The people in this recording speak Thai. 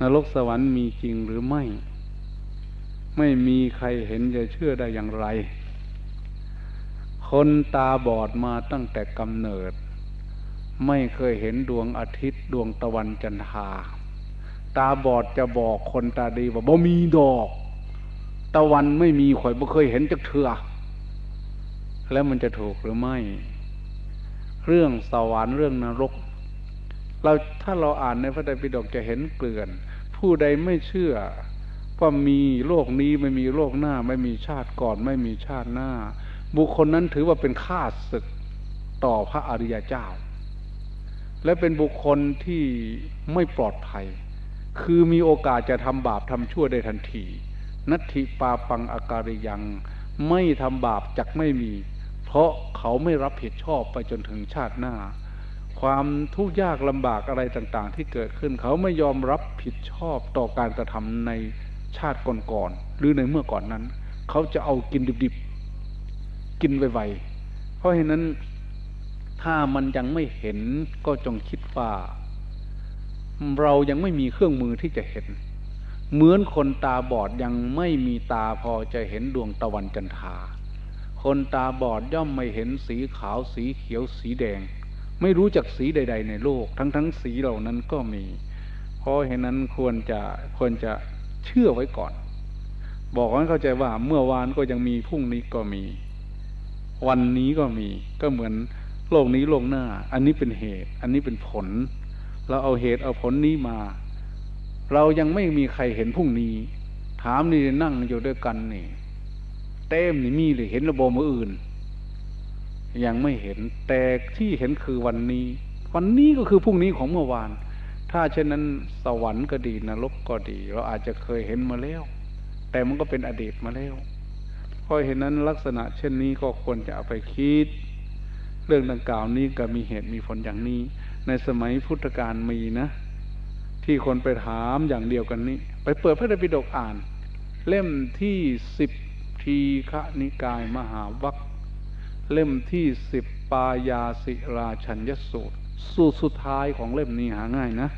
นรกสวรรค์มีจริงหรือไม่ ไม่มีใครเห็นจะเชื่อได้อย่างไร คนตาบอดมาตั้งแต่กำเนิด ไม่เคยเห็นดวงอาทิตย์ดวงตะวันจันทราตาบอดจะบอกคนตาดีว่าบ่มีดอก ตะวันไม่มีข่อยบ่เคยเห็นจักเถื่อแล้วมันจะถูกหรือไม่ เรื่องสวรรค์เรื่องนรก เราถ้าเราอ่านในพระไตรปิฎกจะเห็นเกลื่อน ผู้ใดไม่เชื่อว่ามีโลกนี้ไม่มีโลกหน้า ไม่มีชาติก่อน ไม่มีชาติหน้า บุคคลนั้นถือว่าเป็นข้าศึกต่อพระอริยเจ้า และเป็นบุคคลที่ไม่ปลอดภัย คือมีโอกาสจะทำบาปทำชั่วได้ทันที นัตถิปาปังอาการิยังไม่ทำบาปจักไม่มี เพราะเขาไม่รับผิดชอบไปจนถึงชาติหน้า ความทุกข์ยากลำบากอะไรต่างๆ ที่เกิดขึ้นเขาไม่ยอมรับผิดชอบต่อการกระทำในชาติก่อนๆหรือในเมื่อก่อนนั้น เขาจะเอากินดิบๆ กินไวๆเพราะฉะนั้นถ้ามันยังไม่เห็นก็จงคิดว่า เรายังไม่มีเครื่องมือที่จะเห็น เหมือนคนตาบอดยังไม่มีตาพอจะเห็นดวงตะวันจันทราคนตาบอดย่อมไม่เห็นสีขาวสีเขียวสีแดง ไม่รู้จักสีใด ๆ ในโลก ทั้งทั้งสีเหล่านั้นก็มี เพราะฉะนั้นควรจะควรจะเชื่อไว้ก่อน บอกให้เข้าใจว่าเมื่อวานก็ยังมีพรุ่งนี้ก็มี วันนี้ก็มี ก็เหมือนโลกนี้โลกหน้า อันนี้เป็นเหตุ อันนี้เป็นผล เราเอาเหตุเอาผลนี้มา เรายังไม่มีใครเห็นพรุ่งนี้ ถามนี่นั่งอยู่ด้วยกันนี่เต้มนี่มีหรือเห็นระบบมืออื่น ยังไม่เห็นแต่ที่เห็นคือวันนี้ วันนี้ก็คือพรุ่งนี้ของเมื่อวาน ถ้าเช่นนั้นสวรรค์ก็ดีนรกก็ดี เราอาจจะเคยเห็นมาแล้ว แต่มันก็เป็นอดีตมาแล้วเพราะเห็นนั้นลักษณะเช่นนี้ก็ควรจะเอาไปคิด เรื่องดังกล่าวนี้ก็มีเหตุมีผลอย่างนี้ ในสมัยพุทธกาลมีนะ ที่คนไปถามอย่างเดียวกันนี้ ไปเปิดพระไตรปิฎกอ่าน เล่มที่สิบทีฆนิกายมหาวัค เล่มที่สิบปายาสิราชัญยสูตร สูตรสุดท้ายของเล่มนี้หาง่ายนะ